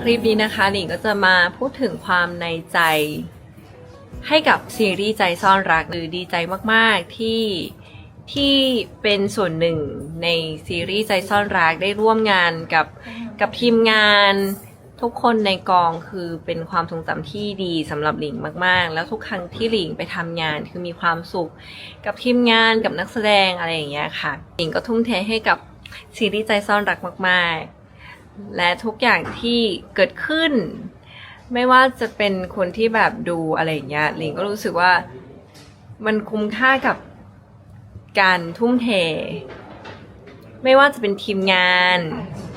คลิปนี้นะคะหลิงก็จะมาพูดถึงความในใจ ให้กับซีรีส์ใจซ่อนรักหรือดีใจมากๆที่ที่เป็นส่วนหนึ่งในซีรีส์ใจซ่อนรักได้ร่วมงานกับกับทีมงานทุกคนในกองคือเป็นความทรงจำที่ดีสำหรับหลิงมากๆ แล้วทุกครั้งที่หลิงไปทำงานคือมีความสุขกับทีมงานกับนักแสดงอะไรอย่างเงี้ยค่ะหลิงก็ทุ่มเทให้กับซีรีส์ใจซ่อนรักมาก ๆ และทุกอย่างที่เกิดขึ้น ไม่ว่าจะเป็นคนที่แบบดูอะไรอย่างเงี้ยหลิงก็รู้สึกว่ามันคุ้มค่ากับการทุ่มเท ไม่ว่าจะเป็นทีมงาน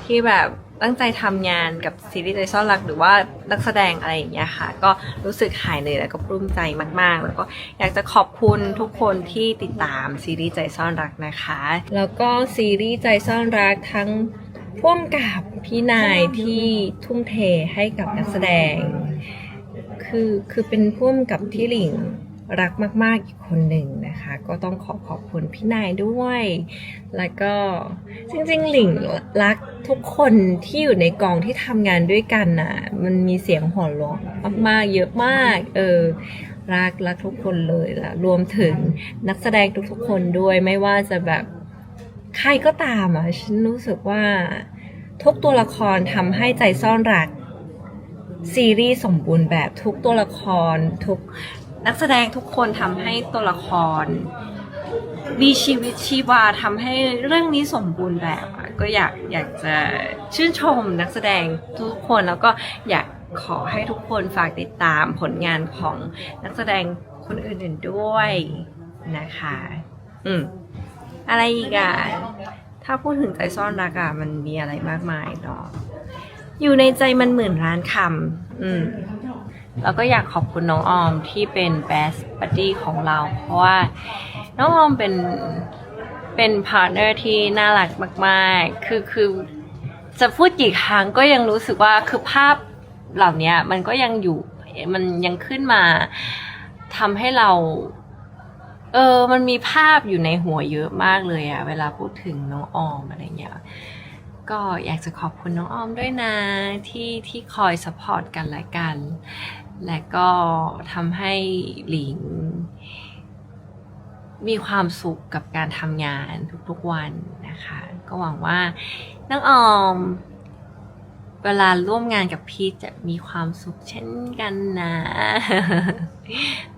ที่แบบตั้งใจทำงานกับซีรีส์ใจซ่อนรักหรือว่านักแสดงอะไรอย่างเงี้ยค่ะ ก็รู้สึกหายเหนื่อยแล้วก็ปลื้มใจมาก ๆ แล้วก็อยากจะขอบคุณทุกคนที่ติดตามซีรีส์ใจซ่อนรักนะคะ แล้วก็ซีรีส์ใจซ่อนรักทั้ง พ่วงกับพี่นายที่ทุ่มเทให้กับนักแสดง คือคือเป็นพ่วงกับที่หลิงรักมากๆอีกคนหนึ่งนะคะ ก็ต้องขอขอบคุณพี่นายด้วย แล้วก็จริงๆ หลิงรักทุกคนที่อยู่ในกองที่ทำงานด้วยกันน่ะ มันมีเสียงหัวเราะมากๆ เยอะมาก เออรักรักทุกคนเลยละรวมถึงนักแสดงทุกๆคนด้วยไม่ว่าจะแบบ ใครก็ตามอะฉันรู้สึกว่าทุกตัวละครทำให้ใจซ่อนรัก ซีรีส์สมบูรณ์แบบทุกตัวละคร ทุกนักแสดงทุกคนทำให้ตัวละคร มีชีวิตชีวาทำให้เรื่องนี้สมบูรณ์แบบอะก็อยากอยากจะชื่นชมนักแสดงทุกคนแล้วก็อยากขอให้ทุกคนฝากติดตามผลงานของนักแสดงคนอื่นๆด้วยนะคะ อืม อะไรอีกอะถ้าพูดถึงใจซ่อนรักอะมันมีอะไรมากมายเนาะอยู่ในใจมันหมื่นล้านคำอืมแล้วก็อยากขอบคุณน้องออมที่เป็น best buddy ของเรา เพราะว่าน้องออมเป็นเป็นพาร์ทเนอร์ที่น่ารักมากๆ คือคือจะพูดกี่ครั้งก็ยังรู้สึกว่าคือภาพเหล่านี้มันก็ยังอยู่มันยังขึ้นมาทำให้เรา เออ มันมีภาพอยู่ในหัวเยอะมากเลยอะเวลาพูดถึงน้องออมอะไรเงี้ย ก็อยากจะขอบคุณน้องออมด้วยนะที่ที่คอยสปอร์ตกันและกัน และก็ทำให้หลิง มีความสุขกับการทำงานทุกๆวันนะคะ ก็หวังว่าน้องออม เวลาร่วมงานกับพี่จะมีความสุขเช่นกันนะ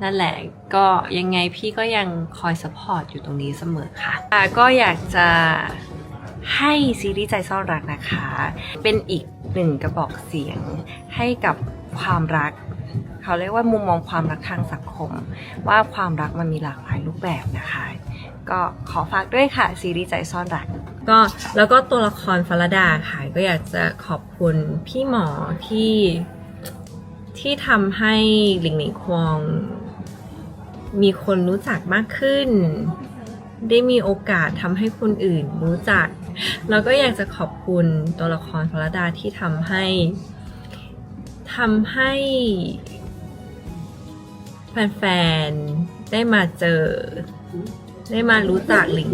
นั่นแหละก็ยังไงพี่ก็ยังคอยสปอร์ตอยู่ตรงนี้เสมอค่ะอะก็อยากจะให้ซีรีส์ใจซ่อนรักนะคะ เป็นอีกหนึ่งกระบอกเสียงให้กับความรัก เขาเรียกว่ามุมมองความรักทางสังคม ว่าความรักมันมีหลากหลายรูปแบบนะคะ ก็ขอฝากด้วยค่ะซีรีส์ใจซ่อนรัก ก็แล้วก็ตัวละครฟารดาค่ะก็อยากจะขอบคุณพี่หมอที่ที่ทำให้หลิงหลิงควงมีคนรู้จักมากขึ้น ได้มีโอกาสทำให้คนอื่นรู้จัก แล้วก็อยากจะขอบคุณตัวละครฟารดาที่ทำให้ทำให้ แฟนๆ ได้มาเจอ ได้มารู้จักหลิง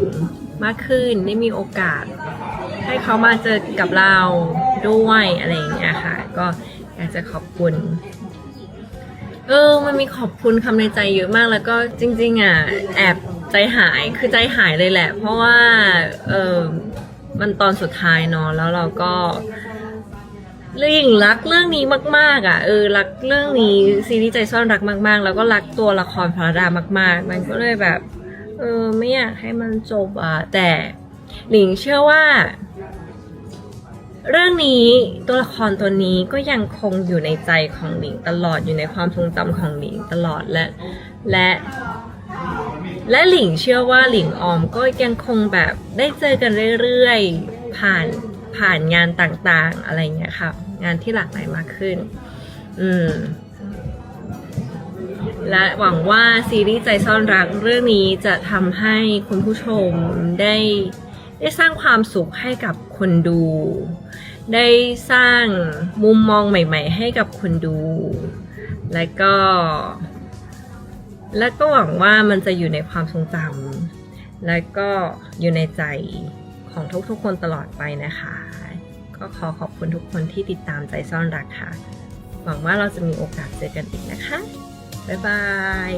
มากขึ้นได้มีโอกาส ให้เขามาเจอกับเราด้วยอะไรอย่างเงี้ยค่ะ ก็อยากจะขอบคุณ เออ มันมีขอบคุณคำในใจเยอะมากแล้วก็จริง ๆ อะ แอบใจหายคือใจหายเลยแหละ เพราะว่าเออมันตอนสุดท้ายเนาะแล้วเราก็เรื่องรักเรื่องนี้มากๆ อะเออรักเรื่องนี้ซีรีส์ใจซ่อนรักมาก ๆ แล้วก็รักตัวละครพระดามาก ๆ มันก็เลยแบบ เออไม่อยากให้มันจบอะแต่หลิงเชื่อว่า เรื่องนี้ตัวละครตัวนี้ก็ยังคงอยู่ในใจของหลิงตลอดอยู่ในความทรงจำของหลิงตลอดและและและหลิงเชื่อว่าหลิงออมก็ยังคงแบบได้เจอกันเรื่อยๆ ผ่านผ่านงานต่างๆ อะไรเงี้ยค่ะ งานที่หลากหลายมากขึ้น อืม และหวังว่าซีรีส์ใจซ่อนรักเรื่องนี้จะทำให้คุณผู้ชมได้ได้สร้างความสุขให้กับคนดู ได้สร้างมุมมองใหม่ ๆ ให้กับคนดู และก็ และก็หวังว่ามันจะอยู่ในความทรงจำและก็อยู่ในใจของทุกๆคนตลอดไปนะคะ ก็ก็ขอขอบคุณทุกคนที่ติดตามใจซ่อนรักค่ะ หวังว่าเราจะมีโอกาสเจอกันอีกนะคะ บ๊ายบาย